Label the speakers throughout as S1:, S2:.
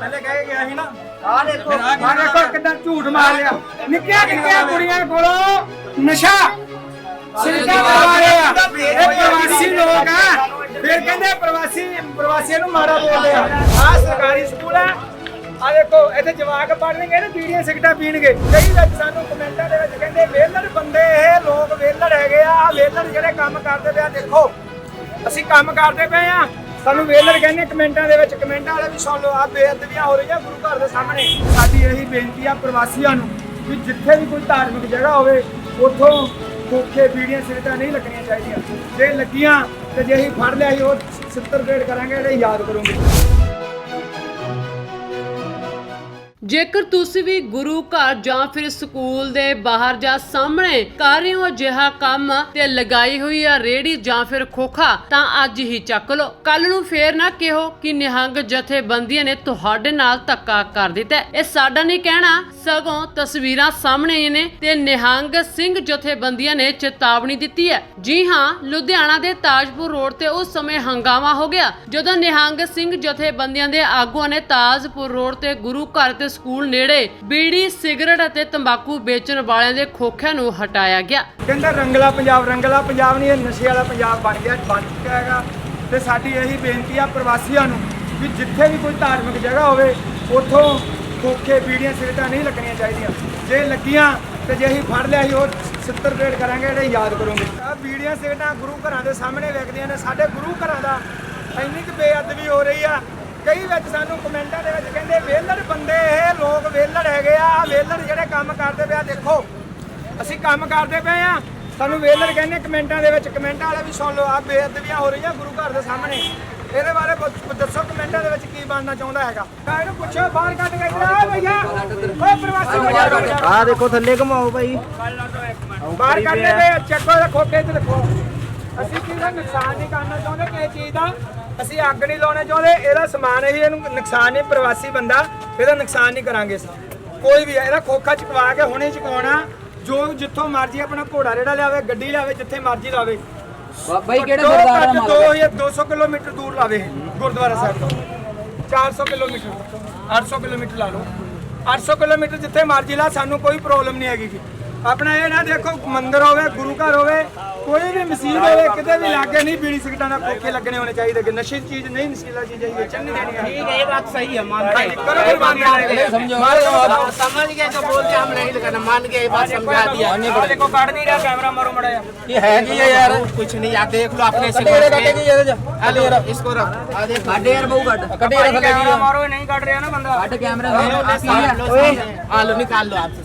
S1: ਪਹਿਲੇ ਕਹਿ ਕੇ ਗਿਆ ਸੀ ਨਾ।
S2: ਆ ਦੇਖੋ
S1: ਆ ਦੇਖੋ ਕਿੰਨਾ ਝੂਠ ਮਾਰਿਆ ਨਿੱਕੀਆਂ ਨਿੱਕੀਆਂ ਕੁੜੀਆਂ ਕੋਲੋਂ ਨਸ਼ਾ। ਸਿੱਧਾ ਕਰਵਾ ਰਹੇ ਇਹ ਪ੍ਰਵਾਸੀ ਲੋਕ ਆ। ਫਿਰ ਕਹਿੰਦੇ ਪ੍ਰਵਾਸੀ ਪ੍ਰਵਾਸੀਆਂ ਨੂੰ ਮਾੜਾ ਬੋਲਦੇ ਆ। ਆ ਸਰਕਾਰੀ ਸਕੂਲ ਆ। ਆ ਦੇਖੋ ਇੱਥੇ ਜਵਾਕ ਪੜ੍ਹਨਗੇ ਨਾ ਬੀੜੀਆਂ ਸਿਗਟਾਂ ਪੀਣਗੇ। ਕਈ ਵਿੱਚ ਸਾਨੂੰ ਕਮੈਂਟਾਂ ਦੇ ਵਿੱਚ ਕਹਿੰਦੇ ਵੇਲੜ ਬੰਦੇ ਇਹ ਲੋਕ ਵੇਲੜ ਹੈਗੇ ਆ। ਵੇਲੜ ਜਿਹੜੇ ਕੰਮ ਕਰਦੇ ਪਿਆ ਦੇਖੋ। ਅਸੀਂ ਕੰਮ ਕਰਦੇ ਪਏ ਆ। ਸਾਨੂੰ ਵੇਲਰ ਕਹਿੰਦੇ, ਕਮੈਂਟਾਂ ਦੇ ਵਿੱਚ, ਕਮੈਂਟਾਂ ਵਾਲੇ ਵੀ ਸੁਣ ਲਓ ਆ ਬੇਅਦਬੀਆਂ ਹੋ ਰਹੀਆਂ ਗੁਰੂ ਘਰ ਦੇ ਸਾਹਮਣੇ। ਸਾਡੀ ਇਹੀ ਬੇਨਤੀ ਆ ਪ੍ਰਵਾਸੀਆਂ ਨੂੰ ਵੀ ਜਿੱਥੇ ਵੀ ਕੋਈ ਧਾਰਮਿਕ ਜਗ੍ਹਾ ਹੋਵੇ, ਉੱਥੋਂ ਖੋਖੇ ਬੀੜੀਆਂ ਸਿਗਰਟਾਂ ਨਹੀਂ ਲੱਗਣੀਆਂ ਚਾਹੀਦੀਆਂ। ਜੇ ਲੱਗੀਆਂ, ਤੇ ਜੇ ਅਸੀਂ ਫੜ ਲਿਆ ਸੀ ਉਹ 70 ਗ੍ਰੇਡ ਕਰਾਂਗੇ, ਜਿਹੜੇ ਯਾਦ ਕਰੋਗੇ।
S3: ਜੇਕਰ ਤੁਸੀਂ ਵੀ ਗੁਰੂ ਘਰ ਜਾਂ ਫਿਰ ਸਕੂਲ ਦੇ ਬਾਹਰ ਜਾਂ ਸਾਹਮਣੇ ਕਰ ਰਹੇ ਹੋ ਅਜਿਹਾ ਕੰਮ ਤੇ ਲਗਾਈ ਹੋਈ ਆ ਰੇੜੀ ਜਾਂ ਫਿਰ ਖੋਖਾ, ਤਾਂ ਅੱਜ ਹੀ ਚੱਕ ਲਓ। ਕੱਲ ਨੂੰ ਫੇਰ ਨਾ ਕਿਹੋ ਕਿ ਨਿਹੰਗ ਜਥੇਬੰਦੀਆਂ ਨੇ ਤੁਹਾਡੇ ਨਾਲ ਧੱਕਾ ਕਰ ਦਿੱਤਾ ਇਹ ਸਾਡਾ ਨਹੀਂ ਕਹਿਣਾ, ਸਗੋਂ ਤਸਵੀਰਾਂ ਸਾਹਮਣੇ ਨੇ ਤੇ ਨਿਹੰਗ ਸਿੰਘ ਜਥੇਬੰਦੀਆਂ ਨੇ ਚੇਤਾਵਨੀ ਦਿੱਤੀ ਹੈ। ਜੀ ਹਾਂ, ਲੁਧਿਆਣਾ ਦੇ ਤਾਜਪੁਰ ਰੋਡ ਤੇ ਉਸ ਸਮੇਂ ਹੰਗਾਮਾ ਹੋ ਗਿਆ, ਜਦੋਂ ਨਿਹੰਗ ਸਿੰਘ ਜਥੇਬੰਦੀਆਂ ਦੇ ਆਗੂਆਂ ਨੇ ਤਾਜਪੁਰ ਰੋਡ ਤੇ ਗੁਰੂ ਘਰ ਤੇ ਸਕੂਲ ਨੇੜੇ ਬੀੜੀ, ਸਿਗਰਟ ਅਤੇ ਤੰਬਾਕੂ ਵੇਚਣ ਵਾਲਿਆਂ ਦੇ ਖੋਖਿਆਂ ਨੂੰ ਹਟਾਇਆ ਗਿਆ।
S1: ਕਹਿੰਦਾ ਰੰਗਲਾ ਪੰਜਾਬ ਰੰਗਲਾ ਪੰਜਾਬ ਨਹੀਂ, ਇਹ ਨਸ਼ੇ ਵਾਲਾ ਪੰਜਾਬ ਬਣ ਗਿਆ, ਬਣ ਚੁੱਕਾ ਹੈਗਾ। ਤੇ ਸਾਡੀ ਇਹੀ ਬੇਨਤੀ ਆ ਪ੍ਰਵਾਸੀਆਂ ਨੂੰ ਵੀ ਜਿੱਥੇ ਵੀ ਕੋਈ ਧਾਰਮਿਕ ਜਗ੍ਹਾ ਹੋਵੇ, ਉੱਥੋਂ ਖੋਖੇ, ਬੀੜੀਆਂ, ਸਿਗਰਟਾਂ ਨਹੀਂ ਲੱਗਣੀਆਂ ਚਾਹੀਦੀਆਂ। ਜੇ ਲੱਗੀਆਂ, ਤੇ ਜੇ ਅਸੀਂ ਫੜ ਲਿਆ ਸੀ ਉਹ 70 ਗ੍ਰੇਡ ਕਰਾਂਗੇ, ਜਿਹੜੇ ਯਾਦ ਕਰੋਗੇ। ਆ ਬੀੜੀਆਂ, ਸਿਗਰਟਾਂ ਗੁਰੂ ਘਰਾਂ ਦੇ ਸਾਹਮਣੇ ਵਿਕਦੀਆਂ ਨੇ, ਸਾਡੇ ਗੁਰੂ ਘਰਾਂ ਦਾ ਇੰਨੀ ਕੁ ਬੇਅਦਬੀ ਹੋ ਰਹੀ ਆ ਕਈ ਵਿੱਚ ਸਾਨੂੰ ਕਮੈਂਟਾਂ ਦੇ ਵਿੱਚ ਕਹਿੰਦੇ ਵੇਲੜ ਬੰਦੇ ਇਹ ਲੋਕ ਵੇਲੜ ਹੈਗੇ ਆ ਵੇਲੜ ਜਿਹੜੇ ਕੰਮ ਕਰਦੇ ਪਿਆ ਦੇਖੋ। ਅਸੀਂ ਕੰਮ ਕਰਦੇ ਪਏ ਆ। ਸਾਨੂੰ ਵੇਲਰ ਕਹਿੰਦੇ ਕਮੈਂਟਾਂ ਦੇ ਵਿੱਚ ਕਮੈਂਟਾਂ ਵਾਲੇ ਵੀ ਸੁਣ ਲਓ ਆ ਬੇਅਦਬੀਆਂ ਹੋ ਰਹੀਆਂ ਗੁਰੂ ਘਰ ਦੇ ਸਾਹਮਣੇ। ਇਹਦੇ ਬਾਰੇ ਦੱਸੋ ਕਮੈਂਟਾਂ ਦੇ ਵਿੱਚ ਕੀ ਬਣਨਾ ਚਾਹੁੰਦਾ ਹੈਗਾ। ਤਾਂ ਇਹਨੂੰ ਪੁੱਛੋ ਬਾਹਰ ਕੱਢ ਕੇ ਇੱਧਰ ਆ ਭਈਆ। ਓਏ ਪ੍ਰਵਾਸੀ
S2: ਆ ਦੇਖੋ ਥੱਲੇ ਘਮਾਓ ਭਾਈ।
S1: ਬਾਹਰ ਕੱਢ ਲੈ ਵੇ ਚੱਕੋ ਖੋਖੇ ਤੇ ਦੇਖੋ ਅਸੀਂ ਕਿਸੇ ਦਾ ਨੁਕਸਾਨ ਨਹੀਂ ਕਰਨਾ ਚਾਹੁੰਦੇ ਕਿਸੇ ਚੀਜ਼ ਦਾ। ਅਸੀਂ ਅੱਗ ਨਹੀਂ ਲਾਉਣਾ ਚਾਹੁੰਦੇ ਇਹਦਾ ਸਮਾਨ ਇਹੀ ਇਹਨੂੰ ਨੁਕਸਾਨ ਨਹੀਂ ਪ੍ਰਵਾਸੀ ਬੰਦਾ ਇਹਦਾ ਨੁਕਸਾਨ ਨਹੀਂ ਕਰਾਂਗੇ ਅਸੀਂ। ਕੋਈ ਵੀ ਇਹਦਾ ਖੋਖਾ ਚਕਵਾ ਕੇ ਹੁਣੇ ਚਕਵਾਉਣਾ ਜੋ ਜਿੱਥੋਂ ਮਰਜ਼ੀ ਆਪਣਾ ਘੋੜਾ ਰੇੜਾ ਲਿਆਵੇ ਗੱਡੀ ਲਿਆਵੇ ਜਿੱਥੇ ਮਰਜ਼ੀ ਲਾਵੇ।
S2: ਬਾਈ ਕਿਹੜੇ
S1: ਦੋ
S2: ਗੁਰਦਾਰਾ
S1: ਘੱਟ ਦੋ ਜਾਂ 200 ਕਿਲੋਮੀਟਰ ਦੂਰ ਲਾਵੇ ਗੁਰਦੁਆਰਾ ਸਾਹਿਬ ਤੋਂ। 400 ਕਿਲੋਮੀਟਰ 800 ਕਿਲੋਮੀਟਰ ਲਾ ਲਓ। 800 ਕਿਲੋਮੀਟਰ ਜਿੱਥੇ ਮਰਜ਼ੀ ਲਾ ਸਾਨੂੰ ਕੋਈ ਪ੍ਰੋਬਲਮ ਨਹੀਂ ਹੈਗੀ ਜੀ। ਆਪਣਾ ਇਹ ਨਾ ਦੇਖੋ ਮੰਦਿਰ ਹੋਵੇ ਗੁਰੂ ਘਰ ਹੋਵੇ ਕਿਤੇ ਵੀ ਲਾਗੇ ਨਹੀਂ ਬੀੜੀ ਸਿਗਟਾਂ ਦਾ ਖੋਖੇ ਲੱਗਣੇ ਹੋਣੇ ਚਾਹੀਦੇ ਕਿ ਨਸ਼ੇ ਦੀ ਚੀਜ਼ ਨਹੀਂ ਨਸ਼ੀਲਾ ਚੀਜ਼ ਹੈ ਇਹ ਚੰਗੀ ਦੇਣੀ ਹੈ
S4: ठीक है ये बात सही है मान गए
S1: ਕਰੋ ਫਿਰ ਮੰਨ ਲਿਆ
S2: ਸਮਝੋ
S4: समझ गए तो बोलते हम नहीं लगाना मान गए ये बात समझा दिया
S1: ਦੇਖੋ ਕੱਢ ਨਹੀਂ ਰਿਹਾ ਕੈਮਰਾ ਮਾਰੋ ਮੜਾ
S2: ਇਹ ਹੈ ਕੀ ਹੈ ਯਾਰ
S4: कुछ नहीं आप देख लो अपने से
S2: ਕੱਢੇ ਕੱਢੇ ਕੀ ਇਹਦੇ ਚ
S4: हेलो इसको रख आ देख
S2: ਕੱਢੇ ਯਾਰ ਬਹੁ ਕੱਢ ਕੱਢੇ ਯਾਰ ਥੱਲੇ ਕੀ
S1: ਮਾਰੋ ਇਹ ਨਹੀਂ ਕੱਢ ਰਿਹਾ ਨਾ ਬੰਦਾ
S2: ਕੱਢ ਕੈਮਰਾ
S4: हाँ लो निकाल लो आप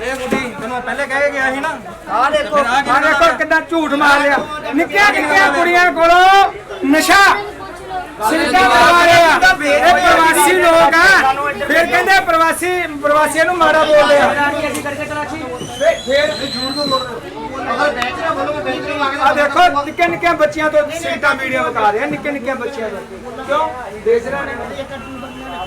S1: ਇਹ ਬੁੱਢੀ ਤੈਨੂੰ ਪਹਿਲੇ ਕਹਿ ਕੇ ਗਿਆ ਸੀ ਨਾ।
S2: ਆ ਦੇਖੋ
S1: ਆ ਦੇਖੋ ਕਿੰਨਾ ਝੂਠ ਮਾਰਿਆ ਨਿੱਕੀਆਂ ਨਿੱਕੀਆਂ ਕੁੜੀਆਂ ਕੋਲੋਂ ਨਸ਼ਾ। ਸਿੱਧਾ ਕਰਵਾ ਰਹੇ ਇਹ ਪ੍ਰਵਾਸੀ ਲੋਕ ਆ। ਫਿਰ ਕਹਿੰਦੇ ਪ੍ਰਵਾਸੀ ਪ੍ਰਵਾਸੀਆਂ ਨੂੰ ਮਾੜਾ ਬੋਲਦੇ ਆ। ਫਿਰ ਫਿਰ ਆ ਦੇਖੋ ਨਿੱਕੇ ਨਿੱਕੇ ਬੱਚਿਆਂ ਤੋਂ ਸੀਟਾਂ ਵੀਡੀਓ ਵਿਖਾ ਰਹੇ ਆ ਨਿੱਕੇ ਨਿੱਕੇ ਬੱਚਿਆਂ ਤੋਂ। ਕਿਉਂ? ਦੇਖ ਰਹੇ ਨੇ।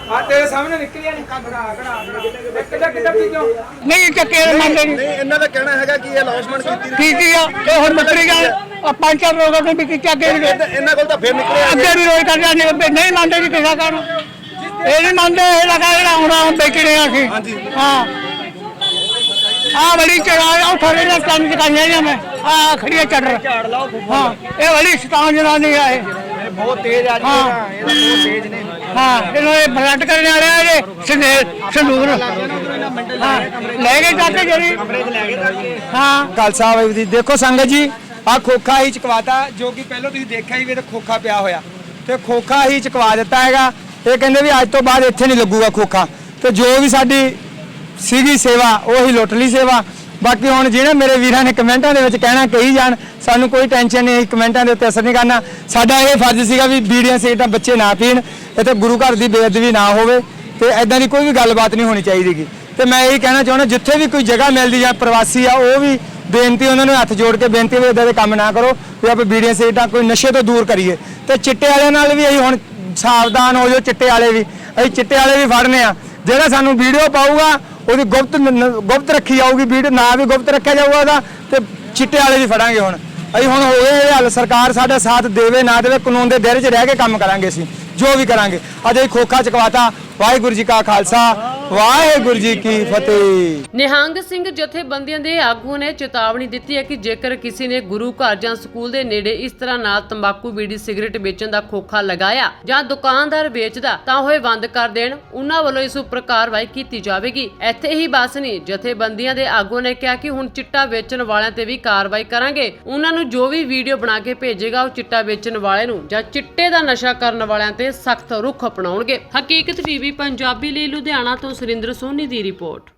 S1: ਆ ਤੇਰੇ ਸਾਹਮਣੇ ਨਿਕਲੀਆਂ ਨੇ। ਕੜਾ ਕੜਾ ਕਿੱਦਾਂ ਕਿੱਦਾਂ ਪੀਜੋ
S5: ਨਹੀਂ ਚੱਕੇ ਮੰਨਦੇ ਨਹੀਂ
S6: ਇਹਨਾਂ ਦਾ ਕਹਿਣਾ ਹੈਗਾ ਕਿ ਇਹ ਅਨਾਉਂਸਮੈਂਟ ਕੀਤੀ
S5: ਕੀ ਕੀ ਆ ਇਹ ਹੁਣ ਬੱਕਰੀ ਗੱਲ ਆ ਪੰਜ ਚਾਰ ਲੋਕਾਂ ਨੇ ਵੀ ਕੀਤਾ ਅੱਗੇ ਵੀ
S6: ਇਹਨਾਂ- ਕੋਲ ਤਾਂ ਫਿਰ ਨਿਕਲਿਆ
S5: ਅੱਗੇ ਵੀ ਰੋਜ਼ ਕਰਦੇ ਨੇ ਵੀ ਨਹੀਂ ਮੰਨਦੇ ਜੀ ਕਿਸੇ ਕਾਰਨ ਇਹ ਨਹੀਂ ਮੰਨਦੇ ਇਹ ਲਗਾ ਜਿਹੜਾ ਹੁਣ ਬੈਠੇ ਆ ਅਸੀਂ।
S6: ਹਾਂਜੀ।
S5: ਹਾਂ। ਆ ਬੜੀ ਚੜਾ ਉਹ ਥੋੜੇ ਜਿਹਾ ਕੰਮ ਚਕਾਈਆਂ ਜਾਂ ਮੈਂ। ਆ ਖੜੀਆਂ ਚੱਡ ਹਾਂ ਇਹ ਬੜੀ ਸਤਾਨ ਜਨਾਨੀ ਆ ਇਹ।
S1: ਬਹੁਤ ਤੇਜ਼ ਆ
S5: ਹਾਂ।
S1: ਇਹਦਾ ਬਹੁਤ ਤੇਜ਼ ਨੇ।
S5: ਹਾਂ ਇਹਨੂੰ ਇਹ ਬਲੱਡ ਕਰਨ ਵਾਲੇ ਆ ਇਹ ਸਨੇ ਸੰਦੂਰ। ਹਾਂ ਲੈ ਕੇ ਜਾਂਦੇ ਜਿਹੜੀ। ਹਾਂ।
S1: ਖਾਲਸਾ ਵਾਹਿਗੁਰੂ ਜੀ ਦੇਖੋ ਸੰਗਤ ਜੀ ਆ ਖੋਖਾ ਹੀ ਚਕਵਾਤਾ ਜੋ ਕਿ ਪਹਿਲਾਂ ਤੁਸੀਂ ਦੇਖਿਆ ਹੀ ਵੀ ਤੇ ਖੋਖਾ ਪਿਆ ਹੋਇਆ। ਤੇ ਖੋਖਾ ਹੀ ਚਕਵਾ ਦਿੱਤਾ ਹੈਗਾ। ਇਹ ਕਹਿੰਦੇ ਵੀ ਅੱਜ ਤੋਂ ਬਾਅਦ ਇੱਥੇ ਨਹੀਂ ਲੱਗੂਗਾ ਖੋਖਾ। ਤੇ ਜੋ ਵੀ ਸਾਡੀ ਸੀਗੀ ਸੇਵਾ, ਉਹੀ ਲੁੱਟ ਲਈ ਸੇਵਾ। ਬਾਕੀ ਹੁਣ ਜਿਹੜੇ ਮੇਰੇ ਵੀਰਾਂ ਨੇ ਕਮੈਂਟਾਂ ਦੇ ਵਿੱਚ ਕਹਿਣਾ ਕਹੀ ਜਾਣ, ਸਾਨੂੰ ਕੋਈ ਟੈਨਸ਼ਨ ਨਹੀਂ ਕਮੈਂਟਾਂ ਦੇ ਉੱਤੇ ਅਸਰ ਨਹੀਂ ਕਰਨਾ। ਸਾਡਾ ਇਹ ਫਰਜ਼ ਸੀਗਾ ਵੀ ਬੀੜੀਆਂ ਸਿਗਰਟਾਂ ਬੱਚੇ ਨਾ ਪੀਣ, ਇੱਥੇ ਗੁਰੂ ਘਰ ਦੀ ਬੇਅਦਬੀ ਨਾ ਹੋਵੇ ਤੇ ਐਦਾਂ ਦੀ ਕੋਈ ਵੀ ਗੱਲਬਾਤ ਨਹੀਂ ਹੋਣੀ ਚਾਹੀਦੀਗੀ।
S7: ਤੇ ਮੈਂ ਇਹੀ ਕਹਿਣਾ ਚਾਹੁੰਦਾ, ਜਿੱਥੇ ਵੀ ਕੋਈ ਜਗ੍ਹਾ ਮਿਲਦੀ ਜਾਂ ਪ੍ਰਵਾਸੀ ਆ, ਉਹ ਵੀ ਬੇਨਤੀ ਉਹਨਾਂ ਨੂੰ ਹੱਥ ਜੋੜ ਕੇ ਬੇਨਤੀ ਵੀ ਇਦਾਂ ਦੇ ਕੰਮ ਨਾ ਕਰੋ ਵੀ ਆਪਾਂ ਬੀੜੀਆਂ ਸਿਗਰਟਾਂ ਕੋਈ ਨਸ਼ੇ ਤੋਂ ਦੂਰ ਕਰੀਏ। ਤੇ ਚਿੱਟੇ ਵਾਲਿਆਂ ਨਾਲ ਵੀ ਅਸੀਂ ਹੁਣ ਸਾਵਧਾਨ ਹੋ ਜਾਓ, ਚਿੱਟੇ ਵਾਲੇ ਵੀ। ਅਸੀਂ ਚਿੱਟੇ ਵਾਲੇ ਵੀ ਫੜਨੇ ਆ। ਜਿਹੜਾ ਸਾਨੂੰ ਵੀਡੀਓ ਪਾਊਗਾ ਉਹਦੀ ਗੁਪਤ ਗੁਪਤ ਰੱਖੀ ਜਾਊਗੀ ਵੀਡੀਓ ਨਾ ਵੀ ਗੁਪਤ ਰੱਖਿਆ ਜਾਊਗਾ ਉਹਦਾ, ਤੇ ਚਿੱਟੇ ਵਾਲੇ ਵੀ ਫੜਾਂਗੇ ਹੁਣ। ਅਸੀਂ ਹੁਣ ਹੋਏ ਇਹ ਹੱਲ, ਸਰਕਾਰ ਸਾਡਾ ਸਾਥ ਦੇਵੇ, ਨਾ ਦੇਵੇ, ਕਾਨੂੰਨ ਦੇ ਦਾਇਰੇ 'ਚ ਰਹਿ ਕੇ ਕੰਮ ਕਰਾਂਗੇ ਅਸੀਂ, ਜੋ ਵੀ ਕਰਾਂਗੇ। ਅੱਜ ਅਸੀਂ ਖੋਖਾ ਚਕਵਾਤਾ ਵਾਹਿਗੁਰੂ ਜੀ ਕਾ ਖਾਲਸਾ, ਵਾਹਿਗੁਰੂ ਜੀ ਕੀ ਫਤਿਹ।
S3: ਨਿਹੰਗ ਸਿੰਘ ਜਥੇਬੰਦੀਆਂ ਦੇ ਆਗੂ ਨੇ ਚੇਤਾਵਨੀ ਦਿੱਤੀ ਹੈ ਕਿ ਜੇਕਰ ਕਿਸੇ ਨੇ ਗੁਰੂ ਘਰ ਜਾਂ ਸਕੂਲ ਦੇ ਨੇੜੇ ਇਸ ਤਰ੍ਹਾਂ ਨਾਲ ਤੰਬਾਕੂ, ਬੀੜੀ, ਸਿਗਰਟ ਵੇਚਣ ਦਾ ਖੋਖਾ ਲਗਾਇਆ ਜਾਂ ਦੁਕਾਨਦਾਰ ਵੇਚਦਾ, ਤਾਂ ਉਹ ਇਹ ਬੰਦ ਕਰ ਦੇਣ। ਉਹਨਾਂ ਵੱਲੋਂ ਇਸ ਉੱਪਰ ਕਾਰਵਾਈ ਕੀਤੀ ਜਾਵੇਗੀ। ਇੱਥੇ ਹੀ ਬਸ ਨਹੀਂ, ਜਥੇਬੰਦੀਆਂ ਦੇ ਆਗੂ ਨੇ ਕਿਹਾ ਕਿ ਹੁਣ ਚਿੱਟਾ ਵੇਚਣ ਵਾਲਿਆਂ ਤੇ ਵੀ ਕਾਰਵਾਈ ਕਰਾਂਗੇ। ਉਹਨਾਂ ਨੂੰ ਜੋ ਵੀ ਵੀਡੀਓ ਬਣਾ ਕੇ ਭੇਜੇਗਾ, ਉਹ ਚਿੱਟਾ ਵੇਚਣ ਵਾਲੇ ਨੂੰ ਜਾਂ ਚਿੱਟੇ ਦਾ ਨਸ਼ਾ ਕਰਨ ਵਾਲਿਆਂ ਤੇ ਸਖਤ ਰੁਖ ਅਪਣਾਉਣਗੇ। ਹਕੀਕਤ ਟੀਵੀ ਪੰਜਾਬੀ ਲਈ ਲੁਧਿਆਣਾ ਤੋਂ ਸੁਰਿੰਦਰ ਸੋਨੀ ਦੀ ਰਿਪੋਰਟ।